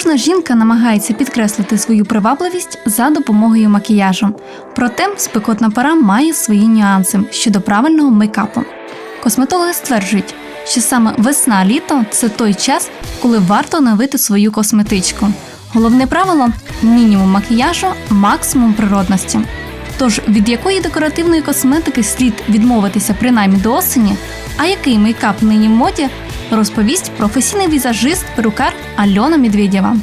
Кожна жінка намагається підкреслити свою привабливість за допомогою макіяжу. Проте спекотна пора має свої нюанси щодо правильного мейкапу. Косметологи стверджують, що саме весна-літо це той час, коли варто оновити свою косметичку. Головне правило мінімум макіяжу, максимум природності. Тож від якої декоративної косметики слід відмовитися принаймні до осені, а який мейкап нині в моді, розповість професійний візажист перукар Альона Медведєва.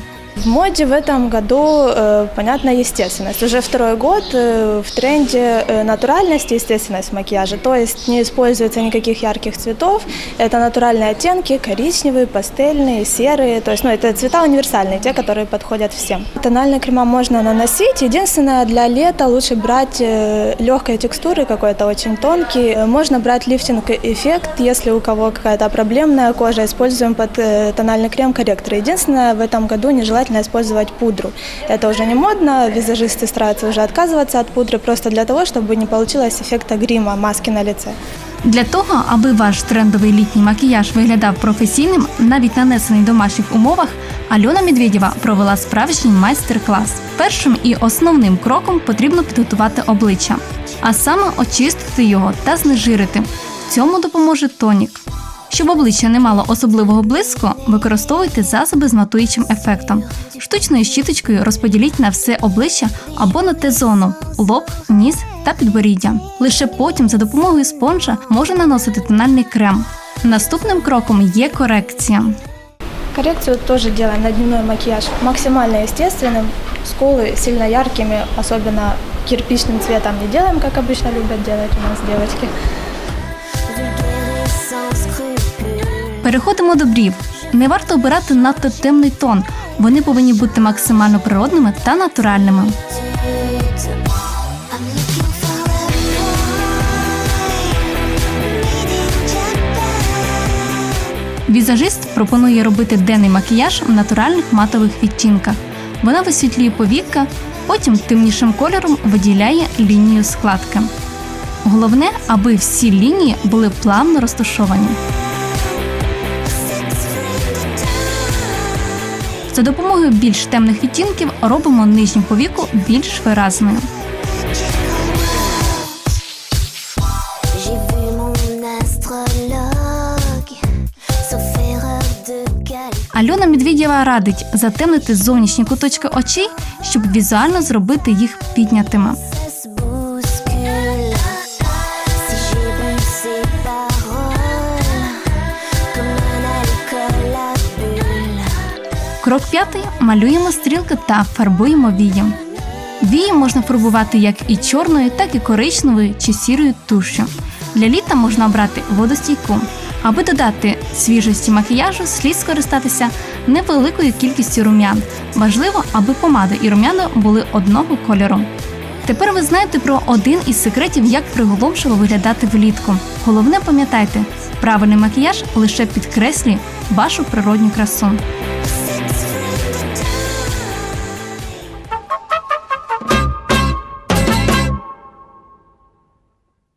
В моде в этом году, э, понятно, естественность. Уже второй год э, в тренде э, натуральность и естественность макияжа. То есть не используется никаких ярких цветов. Это натуральные оттенки, коричневые, пастельные, серые. То есть, ну, это цвета универсальные, те, которые подходят всем. Тональные крема можно наносить. Единственное, для лета лучше брать легкой текстуры какой-то, очень тонкий. Можно брать лифтинг-эффект, если у кого какая-то проблемная кожа. Используем под тональный крем корректор. Единственное, в этом году нежелательно использовать пудру. Это уже не модно, визажисты стараются уже отказываться от пудры, просто для того, чтобы не получилось эффекта грима, маски на лице. Для того, аби ваш трендовий літній макіяж виглядав професійним, навіть нанесений в домашніх умовах, Альона Медведєва провела справжній майстер-клас. Першим і основним кроком потрібно підготувати обличчя, а саме очистити його та знежирити. В цьому допоможе тонік. Щоб обличчя не мало особливого блиску, використовуйте засоби з матуючим ефектом. Штучною щіточкою розподіліть на все обличчя або на Т-зону – лоб, ніс та підборіддя. Лише потім за допомогою спонжа можна наносити тональний крем. Наступним кроком є корекція. Коррекцию тоже делаем на дневной макияж максимально естественным. Скулы сильно яркими, особенно кирпичным цветом не делаем, как обычно любят делать у нас девочки. Переходимо до брів. Не варто обирати надто темний тон. Вони повинні бути максимально природними та натуральними. Візажист пропонує робити денний макіяж в натуральних матових відтінках. Вона висвітлює повіка, потім темнішим кольором виділяє лінію складки. Головне, аби всі лінії були плавно розташовані. За допомогою більш темних відтінків робимо нижню повіку більш виразною. Альона Медведєва радить затемнити зовнішні куточки очей, щоб візуально зробити їх піднятими. Крок п'ятий малюємо стрілки та фарбуємо вії. Вії можна фарбувати як і чорною, так і коричневою чи сірою тушшю. Для літа можна обрати водостійку. Аби додати свіжості макіяжу, слід скористатися невеликою кількістю рум'ян. Важливо, аби помада і рум'яна були одного кольору. Тепер ви знаєте про один із секретів, як приголомшиво виглядати влітку. Головне пам'ятайте, правильний макіяж лише підкреслює вашу природню красу. Thanks.